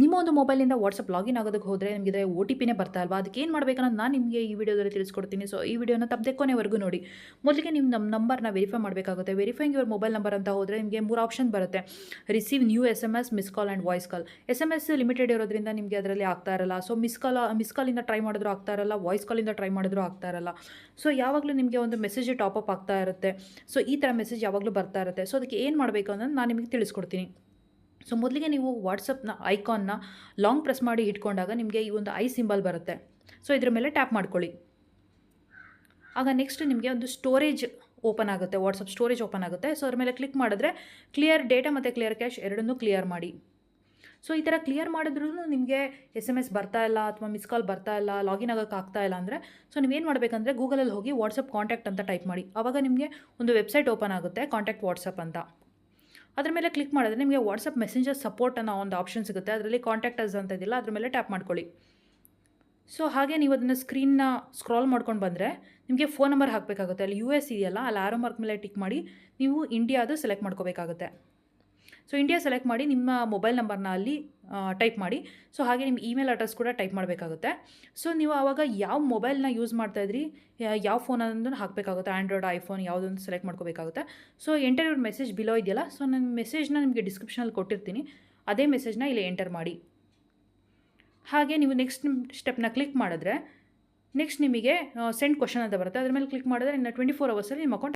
ನಿಮ್ಮ ಒಂದು ಮೊಬೈಲಿಂದ ವಾಟ್ಸಪ್ ಲಾಗಿನ್ ಆಗೋದಕ್ಕೆ ಹೋದರೆ ನಿಮಗೆ ಒ ಟಿ ಪಿನೇ ಬರ್ತಾ ಅಲ್ವಾ? ಅದಕ್ಕೆ ಏನು ಮಾಡಬೇಕನ್ನೋದು ನಾನು ನಿಮಗೆ ಈ ವಿಡಿಯೋದಲ್ಲಿ ತಿಳಿಸ್ಕೊಡ್ತೀನಿ. ಸೊ ಈ ವಿಡಿಯೋನ ತಪ್ಪದೆ ಕೊನೆವರೆಗೂ ನೋಡಿ. ಮೊದಲಿಗೆ ನಿಮ್ಮ ನಮ್ಮ ನಂಬರ್ನ ವೆರಿಫೈ ಮಾಡಬೇಕಾಗುತ್ತೆ. ವೆರಿಫೈಂಗ್ ಯುವರ್ ಮೊಬೈಲ್ ನಂಬರ್ ಅಂತ ಹೋದರೆ ನಿಮಗೆ ಮೂರು ಆಪ್ಷನ್ ಬರುತ್ತೆ. Receive new S M S miss call and voice call S M S limited ಇರೋದ್ರಿಂದ ನಿಮಗೆ ಅದರಲ್ಲಿ ಆಗ್ತಾ ಇರಲ್ಲ. ಸೊ ಮಿಸ್ ಕಾಲ್ ಮಿಸ್ ಕಾಲಿಂದ ಟ್ರೈ ಮಾಡಿದ್ರೂ ಆಗ್ತಾ ಇರಲ್ಲ. ವಾಯ್ಸ್ ಕಾಲಿಂದ ಟ್ರೈ ಮಾಡಿದ್ರೂ ಆಗ್ತಾ ಇರಲ್ಲ. ಸೊ ಯಾವಾಗಲೂ ನಿಮಗೆ ಒಂದು ಮೆಸೇಜ್ ಟಾಪ್ ಅಪ್ ಆಗ್ತಾ ಇರುತ್ತೆ. ಸೊ ಈ ಥರ ಮೆಸೇಜ್ ಯಾವಾಗಲೂ ಬರ್ತಾ ಇರುತ್ತೆ. ಸೊ ಅದಕ್ಕೆ ಏನು ಮಾಡಬೇಕು ಅನ್ನೋದು ನಾನು ನಿಮಗೆ ತಿಳಿಸ್ಕೊಡ್ತೀನಿ. ಸೊ ಮೊದಲಿಗೆ ನೀವು ವಾಟ್ಸಪ್ನ ಐಕಾನ್ನ ಲಾಂಗ್ ಪ್ರೆಸ್ ಮಾಡಿ ಇಟ್ಕೊಂಡಾಗ ನಿಮಗೆ ಈ ಒಂದು ಐ ಸಿಂಬಲ್ ಬರುತ್ತೆ. ಸೊ ಇದ್ರ ಮೇಲೆ ಟ್ಯಾಪ್ ಮಾಡ್ಕೊಳ್ಳಿ. ಆಗ ನೆಕ್ಸ್ಟ್ ನಿಮಗೆ ಒಂದು ಸ್ಟೋರೇಜ್ ಓಪನ್ ಆಗುತ್ತೆ ವಾಟ್ಸಪ್ ಸ್ಟೋರೇಜ್ ಓಪನ್ ಆಗುತ್ತೆ. ಸೊ ಅದ್ರ ಮೇಲೆ ಕ್ಲಿಕ್ ಮಾಡಿದ್ರೆ ಕ್ಲಿಯರ್ ಡೇಟಾ ಮತ್ತು ಕ್ಲಿಯರ್ ಕ್ಯಾಶ್ ಎರಡನ್ನೂ ಕ್ಲಿಯರ್ ಮಾಡಿ. ಸೊ ಈ ಥರ ಕ್ಲಿಯರ್ ಮಾಡಿದ್ರೂ ನಿಮಗೆ ಎಸ್ ಎಂ ಎಸ್ ಬರ್ತಾ ಇಲ್ಲ ಅಥವಾ ಮಿಸ್ ಕಾಲ್ ಬರ್ತಾ ಇಲ್ಲ ಲಾಗಿನ್ ಆಗೋಕ್ಕೆ ಆಗ್ತಾ ಇಲ್ಲ ಅಂದರೆ ಸೊ ನೀವೇನು ಮಾಡಬೇಕಂದ್ರೆ ಗೂಗಲಲ್ಲಿ ಹೋಗಿ ವಾಟ್ಸಪ್ ಕಾಂಟ್ಯಾಕ್ಟ್ ಅಂತ ಟೈಪ್ ಮಾಡಿ. ಆವಾಗ ನಿಮಗೆ ಒಂದು ವೆಬ್ಸೈಟ್ ಓಪನ್ ಆಗುತ್ತೆ ಕಾಂಟ್ಯಾಕ್ಟ್ ವಾಟ್ಸಪ್ ಅಂತ. ಅದ್ರ ಮೇಲೆ ಕ್ಲಿಕ್ ಮಾಡಿದ್ರೆ ನಿಮಗೆ ವಾಟ್ಸಪ್ ಮೆಸೆಂಜರ್ ಸಪೋರ್ಟ್ ಅನ್ನೋ ಒಂದು ಆಪ್ಷನ್ ಸಿಗುತ್ತೆ. ಅದರಲ್ಲಿ ಕಾಂಟ್ಯಾಕ್ಟ್ ಅಸ್ ಅಂತ ಇದೆಯಲ್ಲ, ಅದ್ರ ಮೇಲೆ ಟ್ಯಾಪ್ ಮಾಡ್ಕೊಳ್ಳಿ. ಸೊ ಹಾಗೆ ನೀವು ಅದನ್ನು ಸ್ಕ್ರೀನ್ನ ಸ್ಕ್ರಾಲ್ ಮಾಡ್ಕೊಂಡು ಬಂದರೆ ನಿಮಗೆ ಫೋನ್ ನಂಬರ್ ಹಾಕಬೇಕಾಗುತ್ತೆ. ಅಲ್ಲಿ ಯು ಎಸ್ ಇದೆಯಲ್ಲ ಅಲ್ಲಿ ಆರೋ ಮಾರ್ಕ್ ಮೇಲೆ ಟಿಕ್ ಮಾಡಿ ನೀವು ಇಂಡಿಯಾದು ಸೆಲೆಕ್ಟ್ ಮಾಡ್ಕೋಬೇಕಾಗುತ್ತೆ. ಸೊ ಇಂಡಿಯಾ ಸೆಲೆಕ್ಟ್ ಮಾಡಿ ನಿಮ್ಮ ಮೊಬೈಲ್ ನಂಬರ್ನ ಅಲ್ಲಿ ಟೈಪ್ ಮಾಡಿ. ಸೊ ಹಾಗೆ ನಿಮ್ಮ ಇಮೇಲ್ ಅಡ್ರೆಸ್ ಕೂಡ ಟೈಪ್ ಮಾಡಬೇಕಾಗುತ್ತೆ. ಸೊ ನೀವು ಆವಾಗ ಯಾವ ಮೊಬೈಲ್ನ ಯೂಸ್ ಮಾಡ್ತಾಯಿದ್ರಿ ಯಾವ ಫೋನ್ ಅನ್ನೋದನ್ನು ಹಾಕಬೇಕಾಗುತ್ತೆ ಆ್ಯಂಡ್ರಾಯ್ಡ್ ಐಫೋನ್ ಯಾವುದೊಂದು ಸೆಲೆಕ್ಟ್ ಮಾಡ್ಕೋಬೇಕಾಗುತ್ತೆ. ಸೊ ಎಂಟರ್ ಮೆಸೇಜ್ ಬಿಲೋ ಇದೆಯಲ್ಲ ಸೊ ನನ್ನ ಮೆಸೇಜ್ನ ನಿಮಗೆ ಡಿಸ್ಕ್ರಿಪ್ಷನಲ್ಲಿ ಕೊಟ್ಟಿರ್ತೀನಿ. ಅದೇ ಮೆಸೇಜ್ನ ಇಲ್ಲಿ ಎಂಟರ್ ಮಾಡಿ. ಹಾಗೆ ನೀವು ನೆಕ್ಸ್ಟ್ ಸ್ಟೆಪ್ನ ಕ್ಲಿಕ್ ಮಾಡಿದ್ರೆ ನೆಕ್ಸ್ಟ್ ನಿಮಗೆ ಸೆಂಡ್ ಕ್ವಶನ್ ಅಂತ ಬರುತ್ತೆ. ಅದ್ರ ಮೇಲೆ ಕ್ಲಿಕ್ ಮಾಡಿದ್ರೆ ಇನ್ನು ಟ್ವೆಂಟಿ ಫೋರ್ ಅವರ್ಸಲ್ಲಿ ನಿಮ್ಮ ಅಕೌಂಟ್